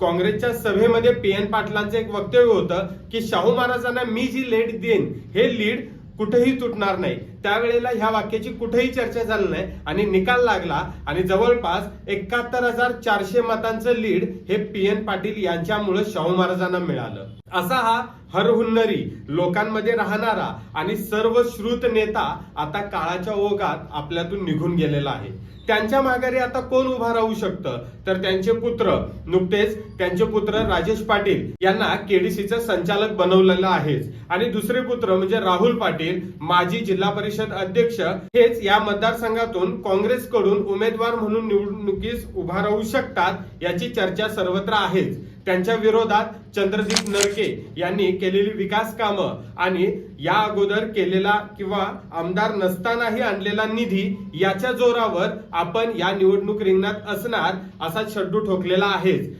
काँग्रेसच्या सभेमध्ये P N पाटलांचं एक वक्तव्य होतं की शाहू महाराजांना मी जी लीड देईन हे लीड कुठेही तुटणार नाही. त्यावेळेला ह्या वाक्याची कुठेही चर्चा झाली नाही. आणि निकाल लागला आणि जवळपास एकाहत्तर हजार चारशे मतांचं लीड हे पी एन पाटील यांच्यामुळे शाहू महाराजांना मिळालं. असा हा हरहुन्नरी लोकांमध्ये राहणारा आणि सर्व श्रुत नेता आता काळाच्या ओघात आपल्यातून निघून गेलेला आहे. त्यांच्या माघारी आता कोण उभा राहू शकतं? तर त्यांचे पुत्र नुकतेच त्यांचे पुत्र राजेश पाटील यांना केडीसीचं संचालक बनवलेलं आहेच. आणि दुसरे पुत्र म्हणजे राहुल पाटील माजी जिल्हा परिषद परिषद अध्यक्ष हेच या मतदारसंघातून काँग्रेसकडून उमेदवार म्हणून निवडणुकीस उभा राहू शकतात याची चर्चा सर्वत्र आहेच. त्यांच्या विरोधात चंद्रदीप नरके यांनी केलेली विकास कामं आणि या अगोदर केलेला किंवा आमदार नसतानाही आणलेला निधी याच्या जोरावर आपण या निवडणूक रिंगणात असणार असा शड्डू ठोकलेला आहेच.